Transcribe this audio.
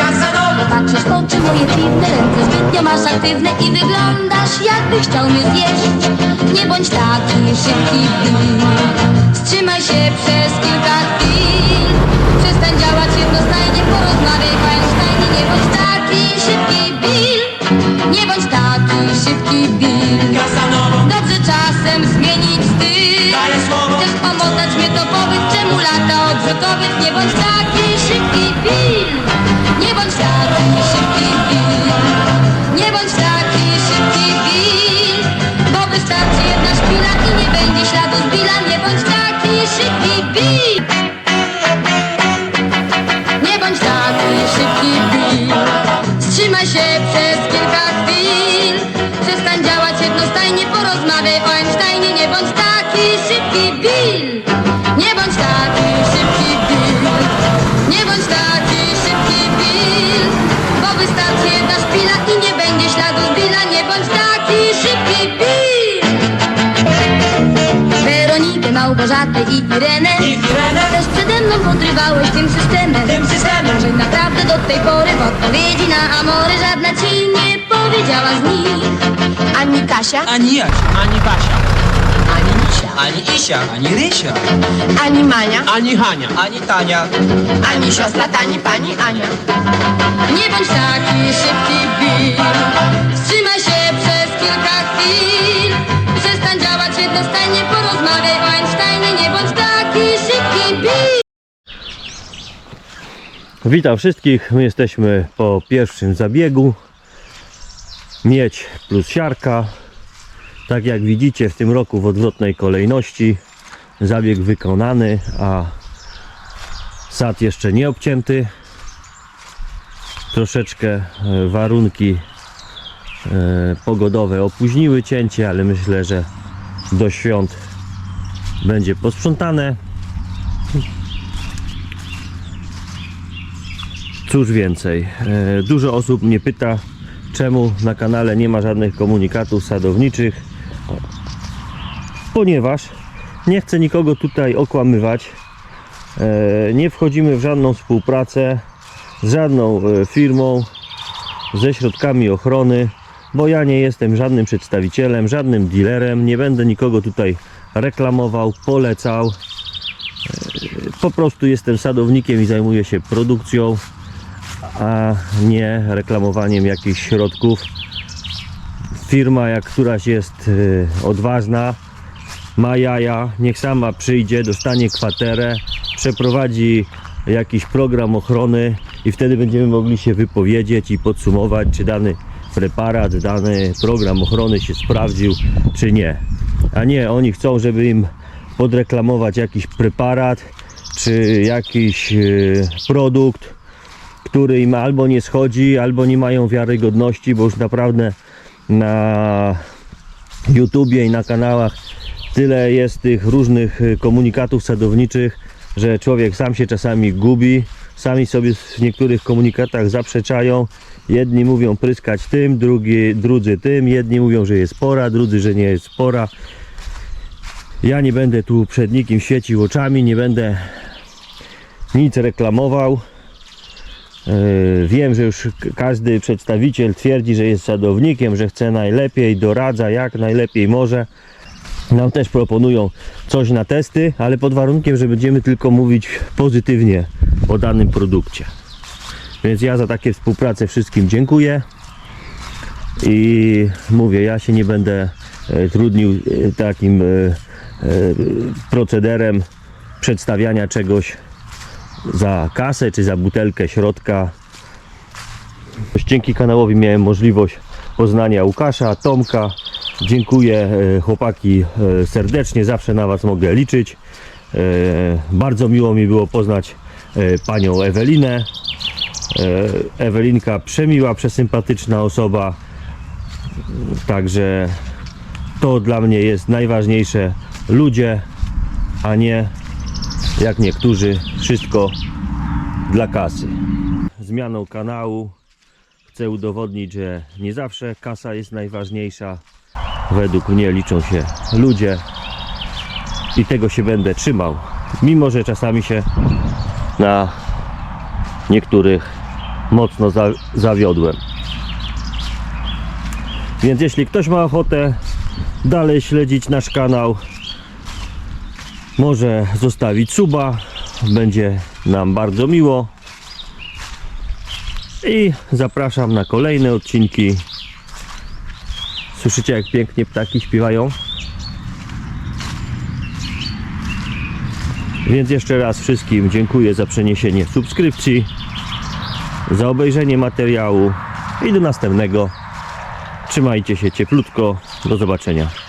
Kasanowo Patrzysz w oczy moje piwne Ręce. Zbytnio masz aktywne I wyglądasz jakbyś chciał mnie zjeść. Nie bądź taki szybki. Bill Wstrzymaj się przez kilka chwil. Przestań działać jednostajnie Porozmawiaj Einsteinie Nie bądź taki szybki Bill. Nie bądź taki szybki Bill. Dobrze czasem zmienić styl. Daję słowo Pomocać mnie to powiedz Czemu lata odrzutowych Nie bądź taki szybki Bill Nie bądź taki szybki Bill Nie bądź taki szybki Bill Bo wystarczy jedna szpila I nie będzie śladu z Billa. Nie bądź taki szybki Bill. Nie bądź taki szybki Bill. Wstrzymaj się przez taki szybki Bill Nie bądź taki szybki Bill Bo wystarczy jedna szpila I nie będzie śladu z Billa Nie bądź taki szybki Bill Weronikę, Małgorzatę i Irenę I Irenę. Też przede mną podrywałeś tym systemem. Tym systemem. Że naprawdę do tej pory w odpowiedzi na amory żadna ci nie powiedziała z nich. Ani Kasia, Ani Jasia, ani Basia, ani Isia, ani Rysia, ani Mania, ani Hania, ani Tania. ani siostra Tani, pani Ania. Nie bądź taki szybki Bill. Wstrzymaj się przez kilka chwil. Przestań działać jednostajnie, porozmawiaj o Einsteinie. Nie bądź taki szybki Bill. Witam wszystkich. My jesteśmy po pierwszym zabiegu. Miedź plus siarka. Tak jak widzicie w tym roku w odwrotnej kolejności. Zabieg wykonany, a sad jeszcze nie obcięty. Troszeczkę e, warunki e, pogodowe opóźniły cięcie, ale myślę, że do świąt będzie posprzątane. Cóż więcej, e, dużo osób mnie pyta, czemu na kanale nie ma żadnych komunikatów sadowniczych, ponieważ nie chcę nikogo tutaj okłamywać. E, Nie wchodzimy w żadną współpracę z żadną e, firmą, ze środkami ochrony, bo ja nie jestem żadnym przedstawicielem, żadnym dealerem, nie będę nikogo tutaj reklamował, polecał. E, Po prostu jestem sadownikiem i zajmuję się produkcją a nie reklamowaniem jakichś środków. Firma jak któraś jest y, odważna, ma jaja, niech sama przyjdzie, dostanie kwaterę, przeprowadzi jakiś program ochrony i wtedy będziemy mogli się wypowiedzieć i podsumować, czy dany preparat, dany program ochrony się sprawdził, czy nie. A nie, oni chcą, żeby im podreklamować jakiś preparat, czy jakiś y, produkt, który im albo nie schodzi, albo nie mają wiarygodności, bo już naprawdę na YouTubie i na kanałach tyle jest tych różnych y, komunikatów sadowniczych, że człowiek sam się czasami gubi, sami sobie w niektórych komunikatach zaprzeczają. Jedni mówią pryskać tym, drugi, drudzy tym, jedni mówią, że jest pora, drudzy, że nie jest pora. Ja nie będę tu przed nikim świecił oczami, nie będę nic reklamował. Yy, Wiem, że już każdy przedstawiciel twierdzi, że jest sadownikiem, że chce najlepiej, doradza jak najlepiej może. Nam też proponują coś na testy, ale pod warunkiem, że będziemy tylko mówić pozytywnie o danym produkcie. Więc ja za takie współpracę wszystkim dziękuję. I mówię, ja się nie będę e, trudnił e, takim e, e, procederem przedstawiania czegoś za kasę czy za butelkę środka. Dzięki kanałowi miałem możliwość poznania Łukasza, Tomka. Dziękuję e, chłopaki e, serdecznie, zawsze na Was mogę liczyć. E, Bardzo miło mi było poznać panią Ewelinę. Ewelinka przemiła, przesympatyczna osoba. Także to dla mnie jest najważniejsze. Ludzie, a nie jak niektórzy, wszystko dla kasy. Zmianą kanału chcę udowodnić, że nie zawsze kasa jest najważniejsza. Według mnie liczą się ludzie i tego się będę trzymał. Mimo, że czasami się na niektórych mocno za, zawiodłem. Więc jeśli ktoś ma ochotę dalej śledzić nasz kanał, może zostawić suba, będzie nam bardzo miło. I zapraszam na kolejne odcinki. Słyszycie jak pięknie ptaki śpiewają? Więc jeszcze raz wszystkim dziękuję za przeniesienie subskrypcji, za obejrzenie materiału i do następnego. Trzymajcie się cieplutko. Do zobaczenia.